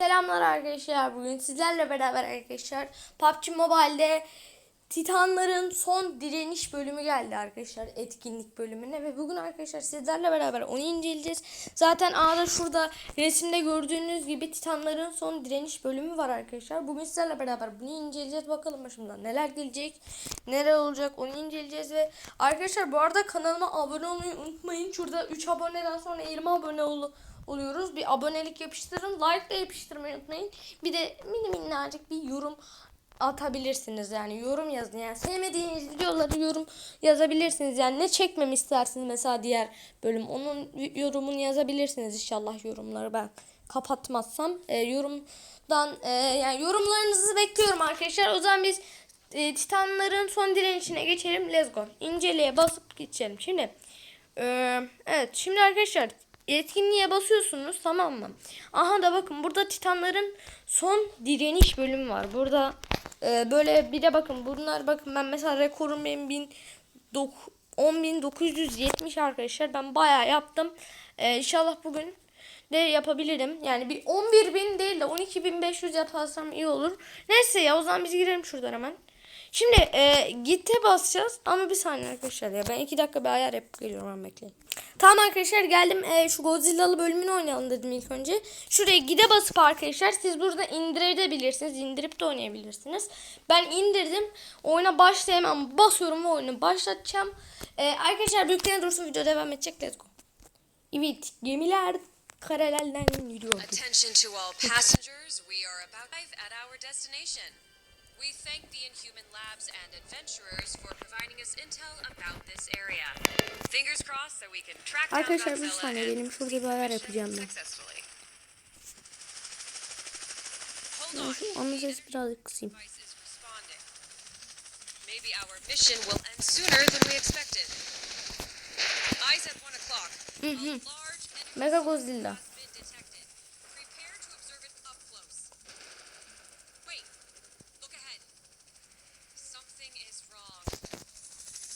Selamlar arkadaşlar. Bugün sizlerle beraber arkadaşlar PUBG Mobile'de Titanların son direniş bölümü geldi arkadaşlar etkinlik bölümüne ve bugün arkadaşlar sizlerle beraber onu inceleyeceğiz. Zaten A'da şurada resimde gördüğünüz gibi Titanların son direniş bölümü var arkadaşlar. Bugün sizlerle beraber bunu inceleyeceğiz. Bakalım başımdan neler gelecek, neler olacak onu inceleyeceğiz ve arkadaşlar bu arada kanalıma abone olmayı unutmayın. Şurada 3 aboneden sonra 20 abone ol oluyoruz. Bir abonelik yapıştırın. Like da yapıştırmayı unutmayın. Bir de mini minnacık bir yorum atabilirsiniz. Yani yorum yazın. Yani sevmediğiniz videoları yorum yazabilirsiniz. Yani ne çekmemi istersiniz mesela diğer bölüm. Onun yorumunu yazabilirsiniz inşallah yorumları ben kapatmazsam. E, yorumdan e, yani yorumlarınızı bekliyorum arkadaşlar. O zaman biz e, Titanların son direnişine geçelim. Let's go. İnceleye basıp geçelim. Şimdi ee, evet şimdi arkadaşlar etkinliğe basıyorsunuz tamam mı? Aha da bakın burada Titanların son direniş bölümü var. Burada e, böyle bir de bakın bunlar bakın ben mesela rekorum benim 1000 dok- 10.970 arkadaşlar ben bayağı yaptım. Ee, inşallah bugün de yapabilirim. Yani bir 11.000 değil de 12.500 yaparsam iyi olur. Neyse ya o zaman biz girelim şuradan hemen. Şimdi e, git'e basacağız ama bir saniye arkadaşlar ya ben iki dakika bir ayar yapıp geliyorum hemen bekleyin. Tamam arkadaşlar geldim e, şu Godzilla'lı bölümünü oynayalım dedim ilk önce. Şuraya gide basıp arkadaşlar siz burada indirebilirsiniz indirip de oynayabilirsiniz. Ben indirdim oyuna başla hemen basıyorum ve oyunu başlatacağım. E, arkadaşlar büyüklerine dursun video devam edecek let's go. Evet gemiler karelerden yürüyor. Attention to all passengers, we are about at our destination. We thank the Inhuman Labs and adventurers for providing us intel about this area. Fingers crossed that we can track down Arkadaşlar bir saniye benim şurada bir ayar yapacağım ben. Şu Onun sesi birazcık kısayım. Maybe our mission will end sooner than we expected. Eyes at one o'clock. Mega Godzilla.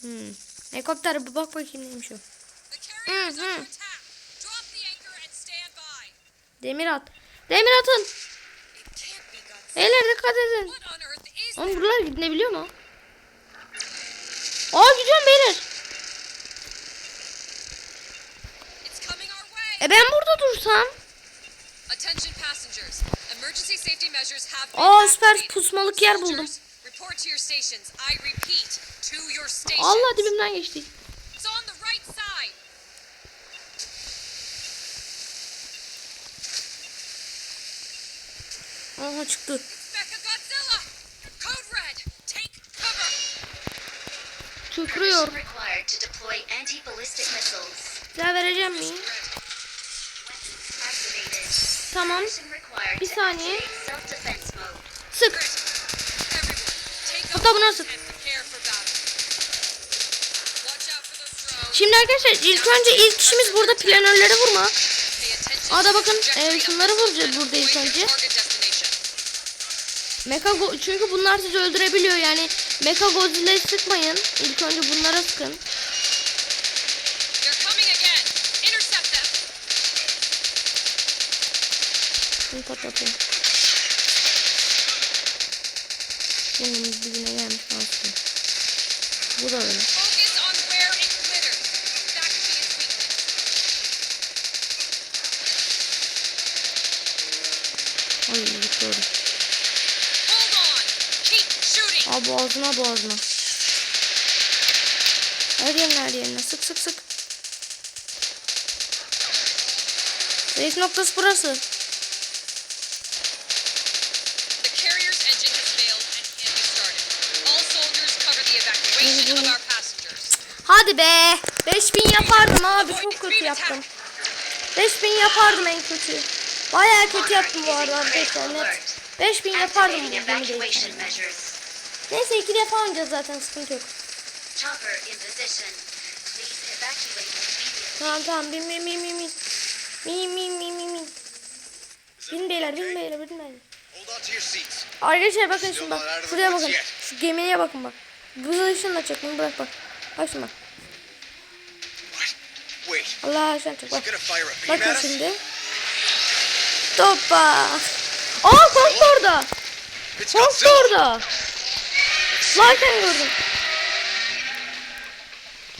Hmm. Helikopter bir bak bakayım neymiş o. Anchor and stand by. Demir at. Demir atın. Beyler dikkat edin. Oğlum buralar gidinebiliyor mu? Aa gidiyorum beyler. E ben burada dursam. Aa süper pusmalık yer buldum. Soldiers, report to your stations. I repeat, to your stations. Allah dibimden geçti. Aha çıktı. Tükürüyor. Size vereceğim mi? Tamam. Bir saniye. Sık. Hatta buna sık. Şimdi arkadaşlar ilk önce ilk işimiz burada planörleri vurma. Pay attention Aa da to the bakın, e, şunları vuracağız burada ilk önce. Mecha çünkü bunlar sizi öldürebiliyor yani Mecha Godzilla'yı sıkmayın. İlk önce bunlara sıkın. Bunu patlatayım. Burnumuz dibine gelmiş aslında. Bu da öyle. Boğazına boğazına. Her yerine her yerine. Sık sık sık. Zayıf noktası burası. Hadi be. 5000 yapardım abi. Çok kötü yaptım. 5000 yapardım en kötü. Bayağı kötü yaptım bu arada arkadaşlar. Net. 5000 yapardım bu gemi. Neyse iki defa oynayacağız zaten sıkıntı yok. Tamam tamam bin bin bin bin bin. Bin bin bin bin bin. Bin beyler bin beyler bin beyler. Arkadaşlar bakın şimdi bak. Şuraya bakın. Şu gemiye bakın bak. Hızlı ışınla çek bunu bırak bak. Bak şimdi bak. Allah aşkına çek bak. Bakın şimdi. Toppa. It's Kong da Godzilla. orada. Flarken gördüm.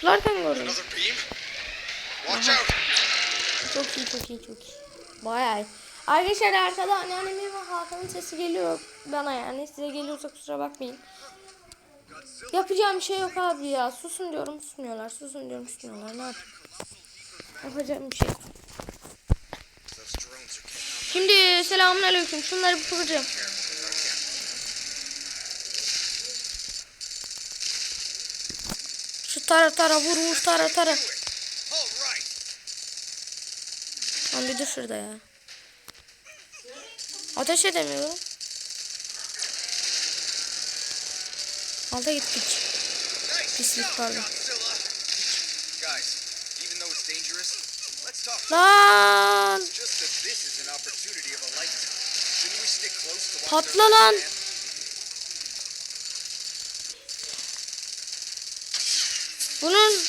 Flarken gördüm. Çok iyi çok iyi çok iyi. Bayağı iyi. Arkadaşlar arkada anneannemin ve Hakan'ın sesi geliyor bana yani. Size geliyorsa kusura bakmayın. Yapacağım şey yok abi ya. Susun diyorum susmuyorlar. Susun diyorum susmuyorlar. Ne yapayım? Yapacağım bir şey yok. Şimdi selamünaleyküm. Şunları bir kıracağım. Tara tara vur vur tara tara. Lan bir dur şurada ya. Ateş edemiyorum. Alta gittik. Pislik pardon. Godzilla. Guys, even though it's dangerous, let's talk. Lan! Just that this is an opportunity of a lifetime. Shouldn't we stick close to watch Patla their lan. plan? Bunun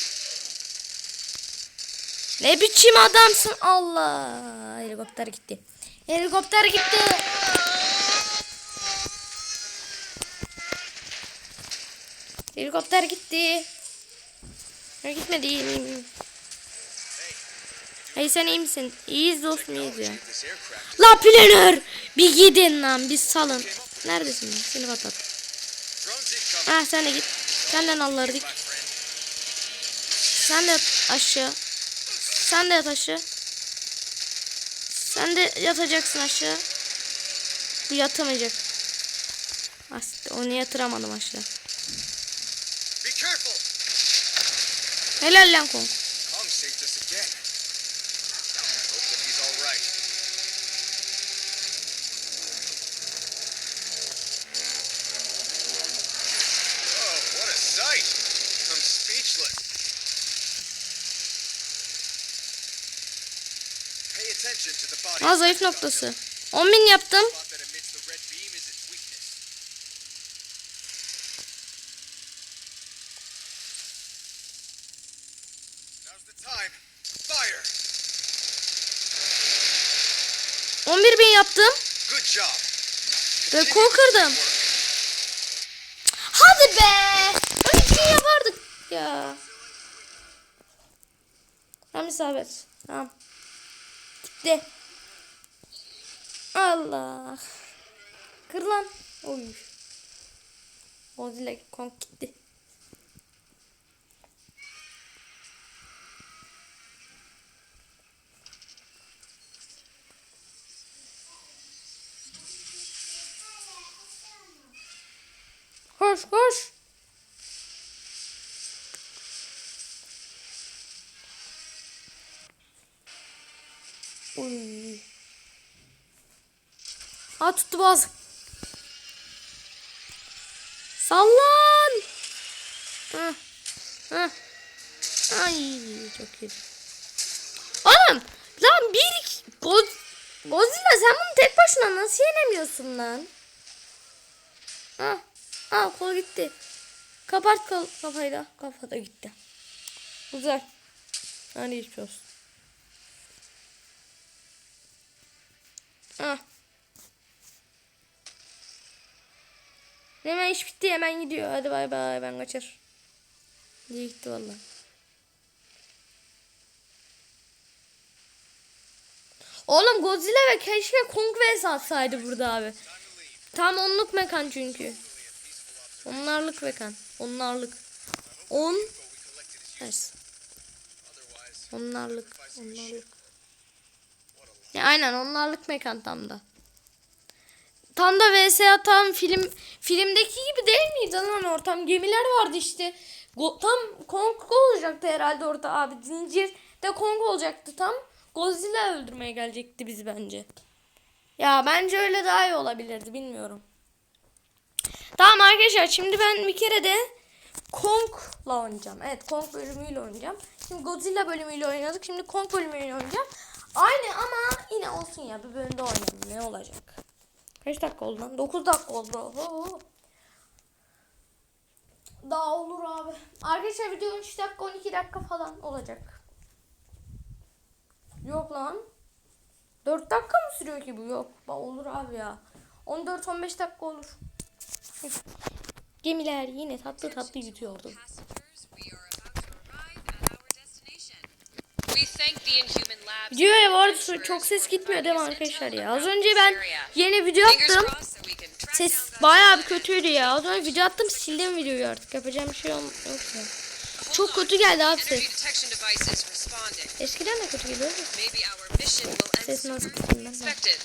ne biçim adamsın Allah. Helikopter gitti. Helikopter gitti. Helikopter gitti. Ya gitmedi. Hey sen iyi misin? İyiyiz dostum iyiyiz ya. La planör. Bir gidin lan bir salın. Neredesin? Seni patlat. Ha sen de git. Senden alırdık. Sen de yat aşağı. Sen de yat aşağı. Sen de yatacaksın aşağı. Bu yatamayacak. Aslında onu yatıramadım aşağı. Helal lan. Kong Aa zayıf noktası. 10 bin yaptım. Fire! 11 bin yaptım. The kırdım. Hadi be. Öyle bir şey yapardık ya. Tamam isabet. Tamam. Gitti. Allah. Kır lan. Oy. Godzilla Kong gitti. Koş koş. Uy. Aa tuttu boğaz. Sallan. Hah. Hah. Ay çok kötü. Oğlum lan bir iki- Goz Godzilla sen bunu tek başına nasıl yenemiyorsun lan? Ha. Ha kol gitti. Kapat kol kafayı da. Kafa da gitti. Güzel. Hadi geçmiş olsun. Ha. Hemen iş bitti hemen gidiyor. Hadi bay bay ben kaçar. Gitti valla. Oğlum Godzilla ve keşke Kong vs atsaydı burada abi. Tam onluk mekan çünkü. Onlarlık mekan. Onlarlık. On. Ters. Onlarlık. Onlarlık. Ya aynen onlarlık mekan tam da. Tam da vs atan film filmdeki gibi değil miydi lan ortam? Gemiler vardı işte. Go- tam Kong olacaktı herhalde orada abi. Zincir de Kong olacaktı tam. Godzilla öldürmeye gelecekti bizi bence. Ya bence öyle daha iyi olabilirdi bilmiyorum. Tamam arkadaşlar şimdi ben bir kere de Kong'la oynayacağım. Evet Kong bölümüyle oynayacağım. Şimdi Godzilla bölümüyle oynadık. Şimdi Kong bölümüyle oynayacağım. Aynı ama yine olsun ya bir bölümde oynayalım. Ne olacak? Kaç dakika oldu lan? 9 dakika oldu. Oo. Daha olur abi. Arkadaşlar video 13 dakika 12 dakika falan olacak. Yok lan. 4 dakika mı sürüyor ki bu? Yok. Olur abi ya. 14-15 dakika olur. Gemiler yine tatlı tatlı yutuyordum. Passengers, we are about to arrive at our destination. We thank the Inhuman Labs. Videoya bu arada çok ses gitmiyor değil mi arkadaşlar ya? Az önce ben yeni video attım. Ses bayağı bir kötüydü ya. Az önce video attım sildim videoyu artık. Yapacağım bir şey yok ya. Çok kötü geldi abi ses. Eskiden de kötü geliyordu. Ses nasıl detected.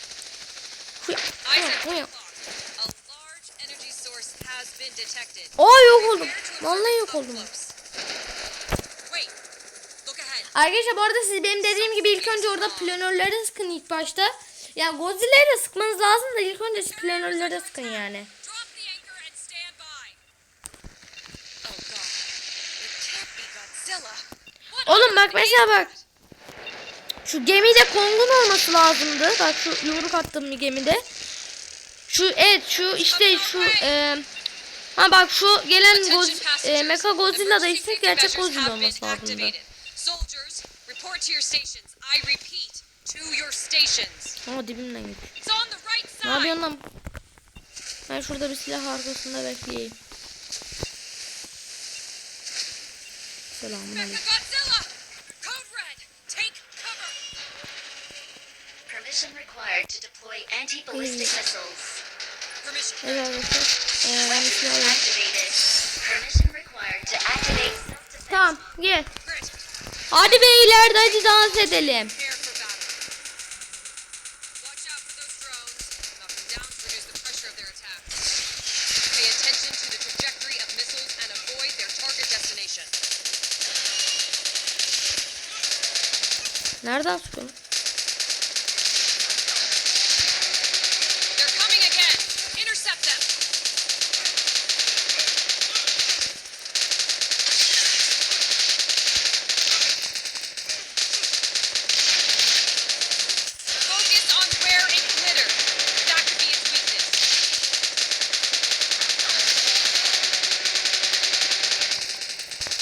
Aa yok oldum. Vallahi yok oldum. Arkadaşlar bu arada siz benim dediğim gibi ilk önce orada planörleri sıkın ilk başta. Yani Godzilla'yı da sıkmanız lazım da ilk önce planörleri sıkın yani. Oğlum bak mesela bak. Şu gemide Kong'un olması lazımdı. Bak şu yumruk attığım bir gemide. Şu evet şu işte şu e, ha bak şu gelen Goz, e. Mecha Godzilla da işte gerçek Godzilla olması lazımdı. Soldiers, report to your stations. I repeat, to your stations. Ama dibimden gitti. It's on the right Ne side. yapıyorsun lan? Ben şurada bir silah arkasında bekleyeyim. Selamun aleyküm. Godzilla! Code red! Take cover! Permission required to deploy anti-ballistic missiles. Permission. Evet arkadaşlar. Ee, ben bir silah alayım. Activated. Permission required to activate self-defense. Tamam gel. Hadi beyler de hadi dans edelim. Prepare for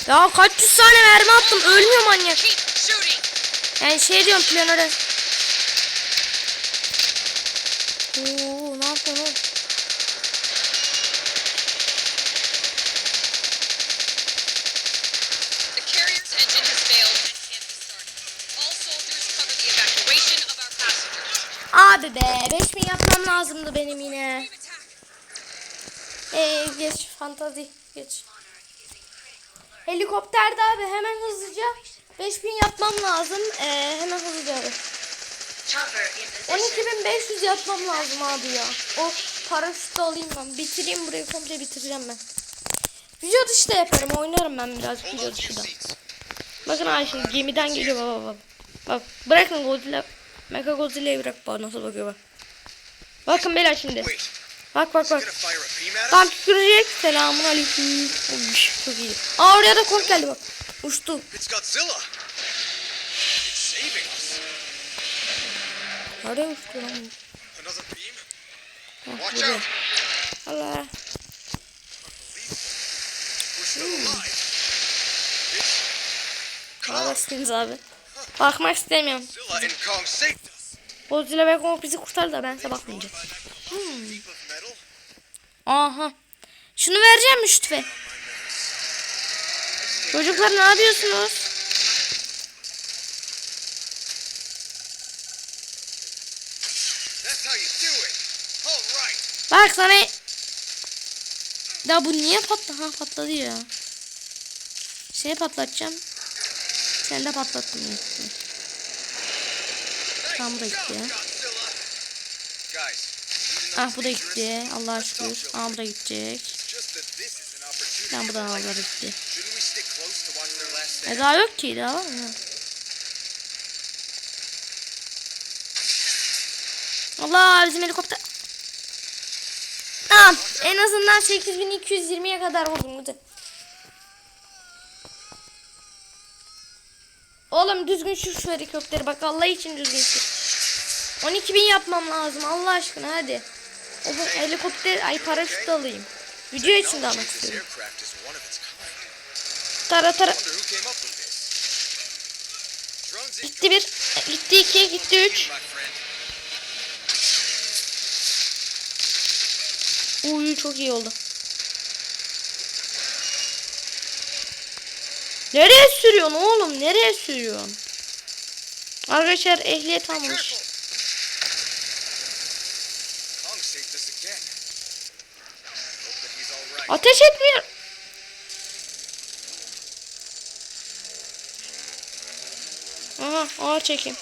Ya kaç yüz tane mermi attım ölmüyor manyak. Yani şey diyorum planöre. Oo ne yapıyorsun oğlum? Abi be 5000 yapmam lazımdı benim yine. Ee, geç fantazi geç. Helikopterde abi hemen hızlıca 5000 yapmam lazım. Ee, hemen hızlıca abi. Chopper in position. 12500 yapmam lazım abi ya. O paraşütü alayım ben. Bitireyim burayı komple bitireceğim ben. Video dışı da yaparım. Oynarım ben birazcık video dışı da. Bakın ay şimdi gemiden geliyor baba baba. Bak bırakın Godzilla. Mecha Godzilla'yı bırak bak nasıl bakıyor bak. Bakın beyler şimdi. Bak bak bak. Tam tükürecek. Selamun aleyküm. Olmuş. Çok iyi. Aa oraya da kont geldi bak. Uçtu. Nereye uçtu lan? Beam? Hah, Watch buraya. Allah. Kong. Ağlasınız abi. Bakmak istemiyorum. Godzilla ve Kong bizi kurtardı da ben size bakmayacağım. Metal. Aha. Şunu vereceğim mi şu tüfe? Çocuklar ne yapıyorsunuz? Bak sana... Ya bu niye patladı? Ha patladı ya. Şey patlatacağım. Sen de patlattın. bu da gitti ya. Ah bu da gitti. Allah'a şükür. Aa bu da gidecek. Just that this is an opportunity Tamam bu da gitti. E daha yok ki daha var mı? Allah bizim helikopter. Tamam en azından 8220'ye kadar vurdum hadi. Oğlum düzgün sür şu helikopteri bak Allah için düzgün sür. 12.000 yapmam lazım Allah aşkına hadi. O bu helikopter ay paraşüt alayım. Video için de almak istiyorum. Tara tara. Gitti bir. Gitti iki. Gitti üç. my friend. Uy çok iyi oldu. Nereye sürüyorsun oğlum? Nereye sürüyorsun? Arkadaşlar ehliyet almış. careful. Kong saved us again. Hope that he's all right. Ateş etmiyor. Aha ağır çekim.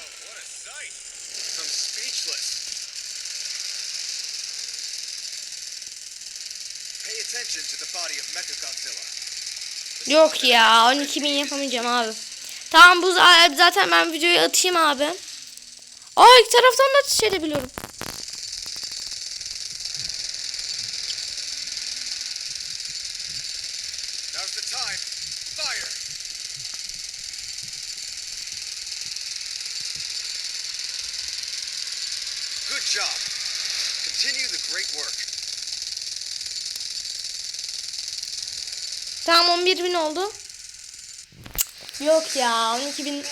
Yok ya 12 bin yapamayacağım abi. Tamam bu za- zaten ben videoyu atayım abi. Aa iki taraftan da ateş edebiliyorum. Tamam 11 bin oldu. Yok ya 12 bin.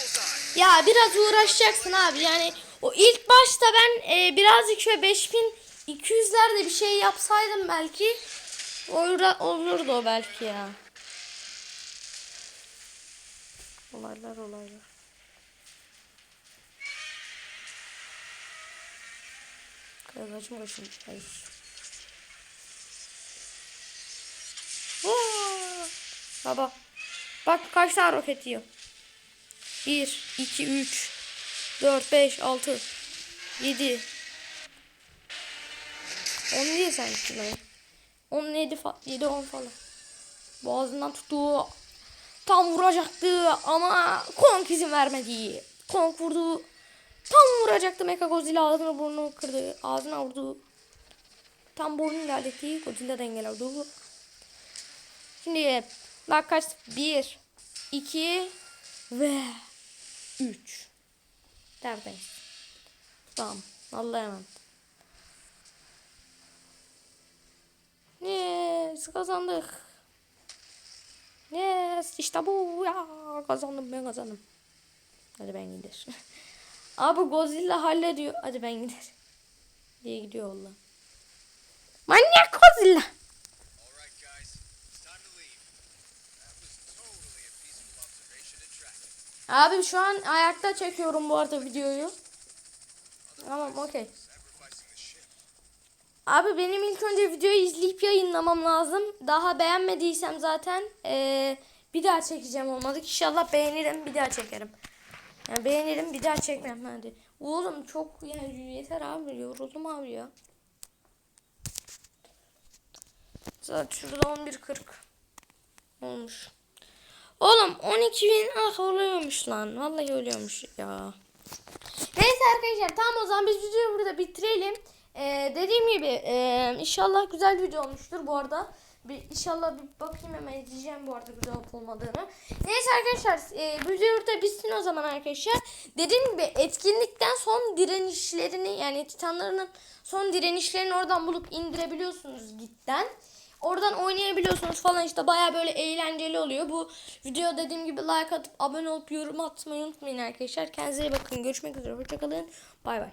Ya biraz uğraşacaksın abi yani o ilk başta ben e, birazcık şöyle 5200'lerde bir şey yapsaydım belki olur, olurdu o belki ya. Olaylar olaylar. Kayacım kaçmış. Hayır. Baba. Bak kaç tane roket yiyor. 1, 2, 3, 4, 5, 6, 7. 10 değil sanki lan. 17 fa 7 10 falan. Boğazından tuttu. Tam vuracaktı ama Kong izin vermedi. Kong vurdu. Tam vuracaktı Mecha Godzilla ağzını burnunu kırdı. Ağzına vurdu. Tam burnunu ilerletti. Godzilla dengeledi. Şimdi bak kaç? 1, 2 ve 3. Tertemiz. Tamam. Allah'a emanet. Yes kazandık. Yes işte bu ya kazandım ben kazandım. Hadi ben gider. Abi Godzilla hallediyor. Hadi ben gider. Diye gidiyor valla. Manyak Godzilla. All right, guys. It's time to leave. That was totally a peaceful observation and tracking. Abi şu an ayakta çekiyorum bu arada videoyu. Tamam okey. Abi benim ilk önce videoyu izleyip yayınlamam lazım. Daha beğenmediysem zaten eee, bir daha çekeceğim olmadık. İnşallah beğenirim bir daha çekerim. Yani beğenirim bir daha çekmem hadi. Oğlum çok yani yeter abi yoruldum abi ya. Zaten şurada 11.40 olmuş. Oğlum 12 bin ah oluyormuş lan. Vallahi ölüyormuş ya. Neyse arkadaşlar tamam o zaman biz videoyu burada bitirelim. Ee, dediğim gibi e, inşallah güzel video olmuştur bu arada. Bir, inşallah bir bakayım hemen izleyeceğim bu arada güzel olup olmadığını. Neyse arkadaşlar e, video burada bitsin o zaman arkadaşlar. Dediğim gibi etkinlikten son direnişlerini yani titanlarının son direnişlerini oradan bulup indirebiliyorsunuz gitten. Oradan oynayabiliyorsunuz falan işte baya böyle eğlenceli oluyor. Bu video dediğim gibi like atıp abone olup yorum atmayı unutmayın arkadaşlar. Kendinize iyi bakın. Görüşmek üzere. Hoşçakalın. Bay bay.